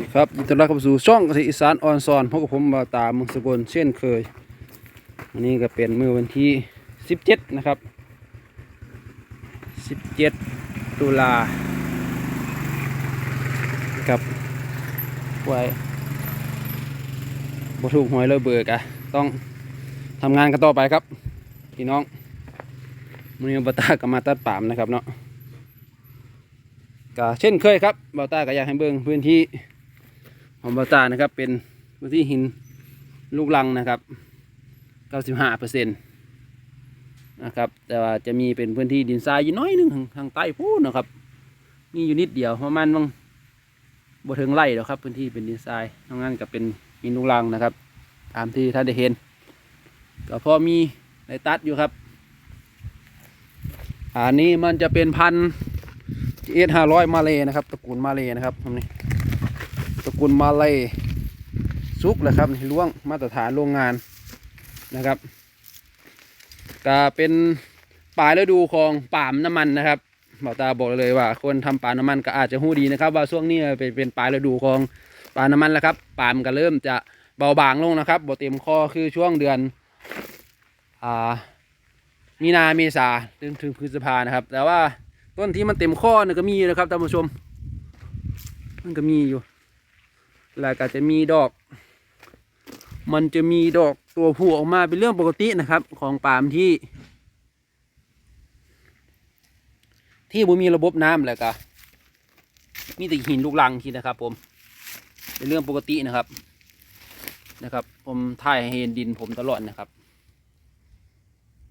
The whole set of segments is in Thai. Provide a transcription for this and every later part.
ดีครับยินดีต้อนรับเข้าสู่ช่องเกษตรอีสานออนซอนพบกับผมบาตาเมืองสกลเช่นเคยวันนี้ก็เป็นเมื่อวันที่ 17 นะครับ 17 ตุลากับไว้บถูกหวยเลยเบิกอะต้องทำงานกันต่อไปครับ พี่น้องมันนี้บาตาก็มาตัดปามนะครับเนาะก็เช่นเคยครับบาต้าก็อยากให้เบิ่งพื้นที่ ของบาตานะครับ เป็นพื้นที่หินลูกลังนะครับ 95เปอร์เซ็นต์นะครับ แต่ว่าจะมีเป็นพื้นที่ดินทรายอยู่น้อยนึงทางทางใต้พูนนะครับ มีอยู่นิดเดียวประมาณบางบ่ถึงไร่หรอกครับ พื้นที่เป็นดินทรายทางนั้นก็เป็นหินลูกลังนะครับ ตามที่ท่านได้เห็น ก็พอมีในตัดอยู่ครับ อันนี้มันจะเป็นพันธุ์เอสห้าร้อยมาเลยนะครับ ตระกูลมาเลยนะครับทำนี่ ตระกูลมาเลยซุกเลยครับล่วงมาตรฐานโรงงานนะครับก็เป็นปลายฤดูของป่ามน้ำมันนะครับหมอตาบอกเลยว่า คนทำปาล์มน้ำมันก็อาจจะหู้ดีนะครับ ว่าช่วงนี้เป็นเป็นปลายฤดูของป่ามน้ำมันแล้วครับป่ามก็เริ่มจะเบาบางลงนะครับบ่เต็มข้อคือช่วงเดือนอ่ามีนาเมษาถึงถึงพฤษภานะครับ แต่ว่าต้นที่มันเต็มข้อนี่ก็มีนะครับท่านผู้ชม มันก็มีอยู่ แล้วก็จะมีดอก มันจะมีดอกตัวผู้ออกมาเป็นเรื่องปกตินะครับ ของปาล์มที่ ที่บ่มีระบบน้ำแล้วก็มีแต่หินลูกลังทีนะครับ ผม เป็นเรื่องปกตินะครับ นะครับ ผมถ่ายให้เห็นดินผมตลอดนะครับ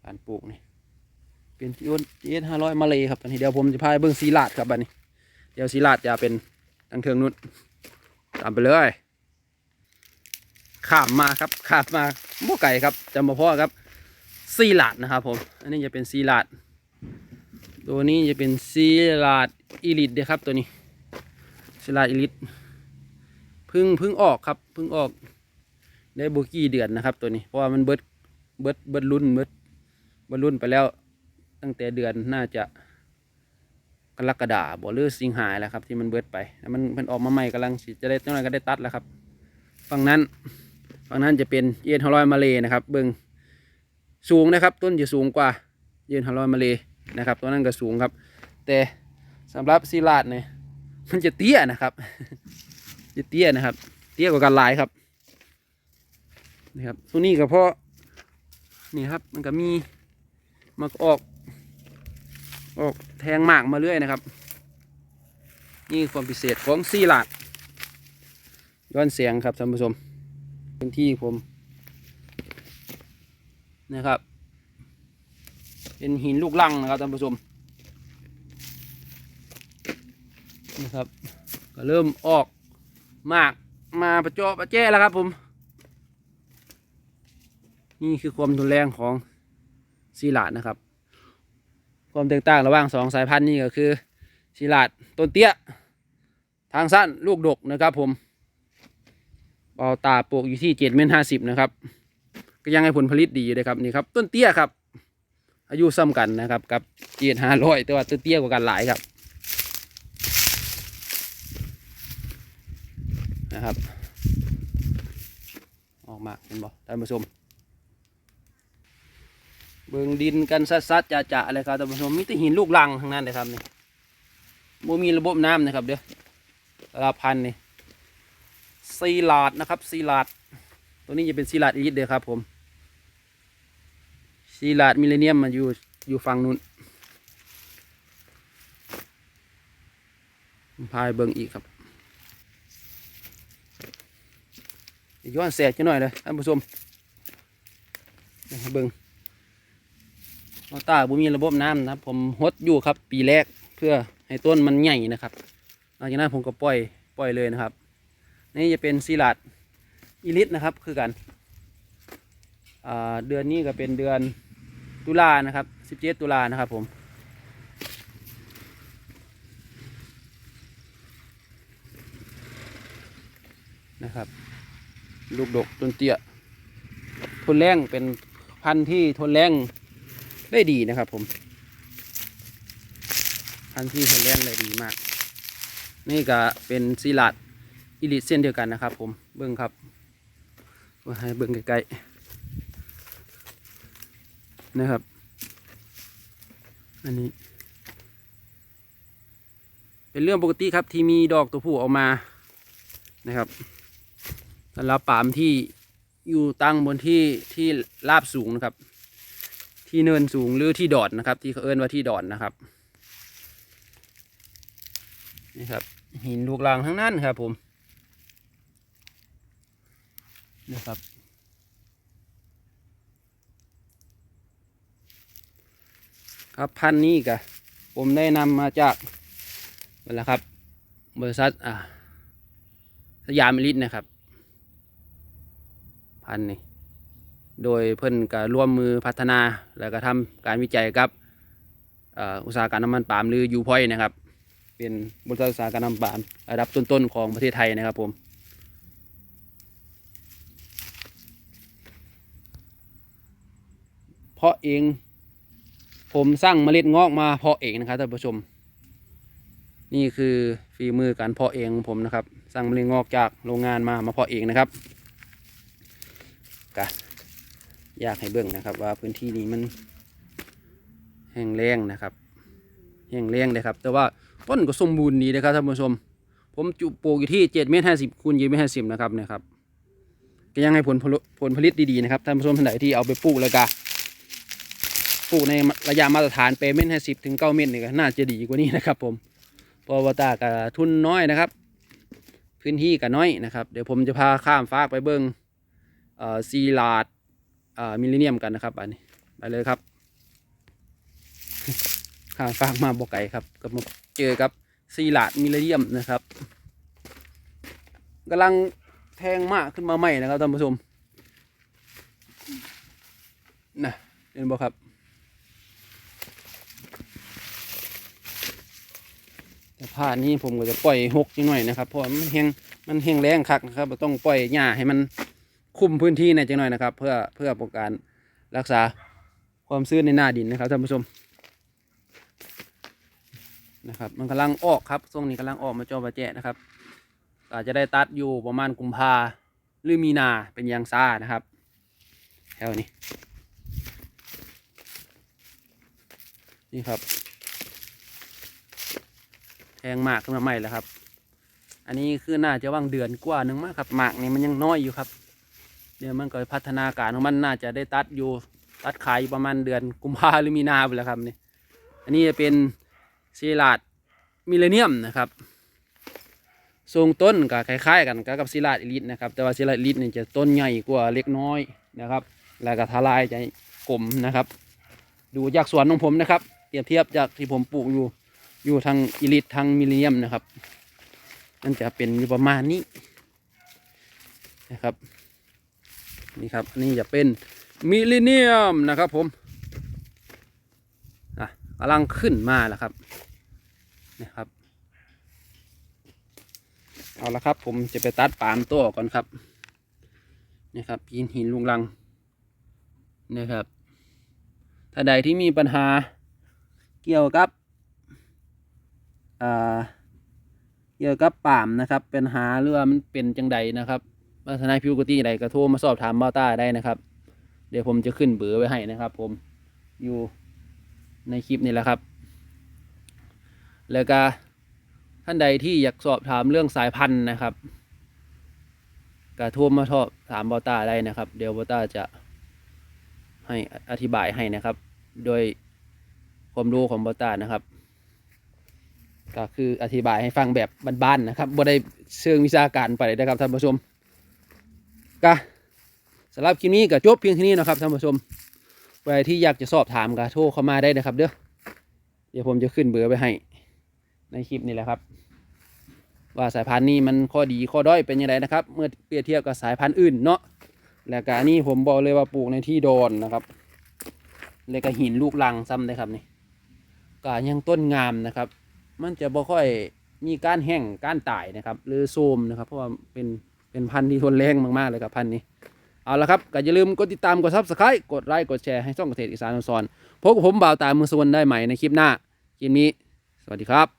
การปลูกนี่เป็นที่อ้นเอสห้าร้อยมาเลยครับอันนี้เดี๋ยวผมจะพาไปเบิ้องซีลาดครับอันนี้ เดี๋ยวซีลาดจะเป็นทางเทิงนู้น ตามไปเลย ข้ามมาครับข้ามมาโมไก่ครับจำมาพ่อครับซีลาดนะครับผม อันนี้จะเป็นซีลาด ตัวนี้จะเป็นซีลาดอีลิทเด้อครับตัวนี้ซีลาดอีลิทพึ่งพึ่งออกครับพึ่งออกได้โบกี้เดือนนะครับ ตัวนี้เพราะว่ามันเบิดเบิดเบิดรุ่นเบิดเบิดรุ่นไปแล้ว ตั้งแต่เดือนน่าจะ กรกฎาบ่หรือสิงหาแหล้วครับที่มันเบิดไปแล้วมันมันออกมาใหม่กำลังจะได้เท่าไรก็ได้ตัดแล้วครับ ฝั่งนั้นฝั่งนั้นจะเป็นเย็นฮอลอยมาเลนะครับ เบิงสูงนะครับ ต้นจะสูงกว่าเย็นฮอลอยมาเลนะครับตัวนั้นก็สูงครับ แต่สำหรับซีลาดเนี่ยมันจะเตี้ยนะครับ จะเตี้ยนะครับ เตี้ยกว่ากันหลายครับนี่ครับตัวนี้ก็เพราะนี่ครับมันก็มีมาออก ออกแทงหมากมาเรื่อยนะครับ นี่ความพิเศษของซีลาดย้อนเสียงครับท่านผู้ชมพื้นที่ผมนะครับ เป็นหินลูกลังนะครับท่านผู้ชมนะครับ ก็เริ่มออกมากมาประจบประแจ้แล้วครับผม นี่คือความทุนแรงของซีลาดนะครับ ความแตกต่างระหว่างสองสายพันธุ์นี่ก็คือซีลาดต้นเตี้ย ทางสั้นลูกดกนะครับผมเบาตาปลูกอยู่ที่เจ็ดเมตรห้าสิบนะครับ ก็ยังให้ผลผลิตดีอยู่เลยครับนี่ครับ ต้นเตี้ยครับ อายุซ้ำกันนะครับกับเจ็ดห้าร้อยแต่ว่าต้นเตี้ยกว่ากันหลายครับนะครับ ออกมาเห็นบ่ท่านผู้ชม เบิ่งดินกันซัดๆจะๆอะไรครับท่านผู้ชมมีแต่หินลูกลังทั้งนั้นเลยครับนี่บ่มีระบบน้ำนะครับเด้อสารพันนี่ซีลาดนะครับซีลาด ตัวนี้จะเป็นซีลาดอีกเด้อครับ ผมซีลาดมิเลเนียมมันอยู่อยู่ฝั่งนู้นพายเบิ่งอีกครับย้อนแสกจะหน่อยเลยท่านผู้ชมเบิ่ง มอต้าบุมีระบบน้ำนะครับผมฮดอยู่ครับ ปีแรกเพื่อให้ต้นมันใหญ่นะครับหลังจากนั้นผมก็ปล่อยปล่อยเลยนะครับ นี่จะเป็นซีลาดอีลิทนะครับคือกันเดือนนี้ก็เป็นเดือนตุลานะครับสิบเจ็ดตุลานะครับผมนะครับ ลูกดกต้นเตี้ยทนแรงเป็นพันธุ์ที่ทนแรง ได้ดีนะครับผม พันธุ์ที่ทนแรงได้ดีมาก นี่ก็เป็นซีลัดอีลิเส้นเดียวกันนะครับ ผมเบิ้งครับว่าให้เบิ้งใกล้ๆนะครับ อันนี้ เป็นเรื่องปกติครับที่มีดอกตัวผู้ออกมานะครับสำหรับปามที่อยู่ตั้งบนที่ที่ราบสูงนะครับ ที่เนินสูงหรือที่ดอดนะครับ ที่เขาเอิ้นว่าที่ดอดนะครับนี่ครับ หินลูกรังทั้งนั้นครับผมนะครับครับพันนี้กะผมได้นำมาจากนั่นแหละครับบริษัทอ่าสยามมิลิทนะครับ พันนี้ โดยเพิ่นก็ร่วมมือพัฒนาแล้วก็ทำการวิจัยกับอุตสาหกรรมน้ำมันปาล์มหรือยูพอยนะครับ เป็นบริษัทอุตสาหกรรมน้ำมันปาล์มระดับต้นๆของประเทศไทยนะครับผมเพราะเอง ผมสร้างเมล็ดงอกมาเพาะเองนะครับท่านผู้ชม นี่คือฝีมือการเพาะเองของผมนะครับสร้างเมล็ดงอกจากโรงงานมามาเพาะเองนะครับกะ อยากให้เบิ่งนะครับ ว่าพื้นที่นี้มันแห้งแล้งนะครับ แห้งแล้งเลยครับ แต่ว่าต้นก็สมบูรณ์ดีนะครับท่านผู้ชม ผมจุปลูกอยู่ที่เจ็ดเมตรห้าสิบคูณยี่เมตรห้าสิบนะครับนี่ยครับก็ยังให้ผลผลผลผลิตดีๆนะครับท่านผู้ชมท่านไหนที่เอาไปปลูกเลยกะปลูกในระยะมาตรฐานเปเมต์ให้าสิบถึงเก้าเมตรนี่ก็น่าจะดีกว่านี้นะครับ ผมเพราะว่าตากับทุนน้อยนะครับ พื้นที่ก็น้อยนะครับ เดี๋ยวผมจะพาข้ามฟากไปเบิ้งเอ่อซีลาด อ่อมิลเลเนียมกันนะครับอันนี้ไปเลยครับข้ามฟากมาบกไก่ครับก็มาเจอกับซีลาดมิลเลเนียมนะครับกำลังแทงมากขึ้นมาใหม่นะครับท่านผู้ชมนะเห็นบ่ครับแต่ผ้านี้ผมก็จะปล่อยหกนิดหน่อยนะครับเพราะมันแห้งมันแห้งแรงคักนะครับต้องปล่อยหญ้าให้มัน คุมพื้นที่ในจังหน่อยนะครับ เพื่อเพื่อป้องกันรักษาความชื้นในหน้าดินนะครับท่านผู้ชมนะครับมันกำลังออกครับช่วงนี้กำลังออกมาจอประแจนะครับ อาจจะได้ตัดอยู่ประมาณกุมภาหรือมีนาเป็นยางซ่านะครับแถวนี้นี่ครับแทงหมากขึ้นมาใหม่แล้วครับ อันนี้คือน่าจะว่างเดือนกว่าหนึ่งมากครับหมากนี่มันยังน้อยอยู่ครับ เดี๋ยวมันก็พัฒนาการของมันน่าจะได้ตัดอยู่ตัดขายอยู่ประมาณเดือนกุมภาหรือมีนาไปแล้วครับนี่อันนี้จะเป็นซีลาดมิเลเนียมนะครับทรงต้นก็คล้ายๆกันกับซีลาดอีลิทนะครับแต่ว่าซีลาดอีลิทนี่จะต้นใหญ่กว่าเล็กน้อยนะครับ แล้วก็ทลายจะกลมนะครับ ดูจากสวนของผมนะครับเปรียบเทียบจากที่ผมปลูกอยู่อยู่ทางอิลิททางมิเลเนียมนะครับมันจะเป็นอยู่ประมาณนี้นะครับ นี่ครับนี่จะเป็นมิลเลเนียมนะครับผมอะกำลังขึ้นมาแล้วครับนะครับเอาละครับ ผมจะไปตัดปามตัวก่อนครับนี่ครับหินหินลุงลังนะครับ ถ้าใดที่มีปัญหาเกี่ยวกับอ่าเกี่ยวกับป่ามนะครับ เป็นหาหรือว่ามันเป็นจังใดนะครับ ลักษณะผิวกติใดก็โทรมาสอบถามเบ้าต้าได้นะครับ เดี๋ยวผมจะขึ้นเบอร์ไว้ให้นะครับ ผมอยู่ในคลิปนี้แหละครับ แล้วก็ท่านใดที่อยากสอบถามเรื่องสายพันธุ์นะครับก็โทรมาสอบถามเบ้าต้าได้นะครับ เดี๋ยวเบ้าต้าจะให้อธิบายให้นะครับ โดยความรู้ของเบ้าต้านะครับก็คืออธิบายให้ฟังแบบบ้านๆนะครับบ่ได้เชิงวิชาการไปนะครับท่านผู้ชม ก็สำหรับคลิปนี้ก็จบเพียงที่นี้นะครับท่านผู้ชมใครที่อยากจะสอบถามก็โทรเข้ามาได้นะครับ เด้อเดี๋ยวผมจะขึ้นเบอร์ไปให้ ในคลิปนี้แหละครับ ว่าสายพันธุ์นี้มันข้อดีข้อด้อยเป็นยังไงนะครับ เมื่อเปรียบเทียบกับสายพันธุ์อื่นเนาะแล้วก็อันนี้ผมบอกเลยว่าปลูกในที่ดอนนะครับแล้วก็หินลูกลังซ้ำเลยครับนี่ก็ยังต้นงามนะครับ มันจะบ่ค่อยมีการแห้งการตายนะครับ หรือโซมนะครับ เพราะว่าเป็น เป็นพันธุ์ที่ทนแรงมากๆเลยครับพันธุ์นี้ เอาละครับก็อย่าลืมกดติดตามกดซับสไครต์กดไลค์กดแชร์ให้ช่องเกษตรอีสานอนซอนพบกับผมบ่าวตามือสวนได้ใหม่ในคลิปหน้าคลิปนี้ สวัสดีครับ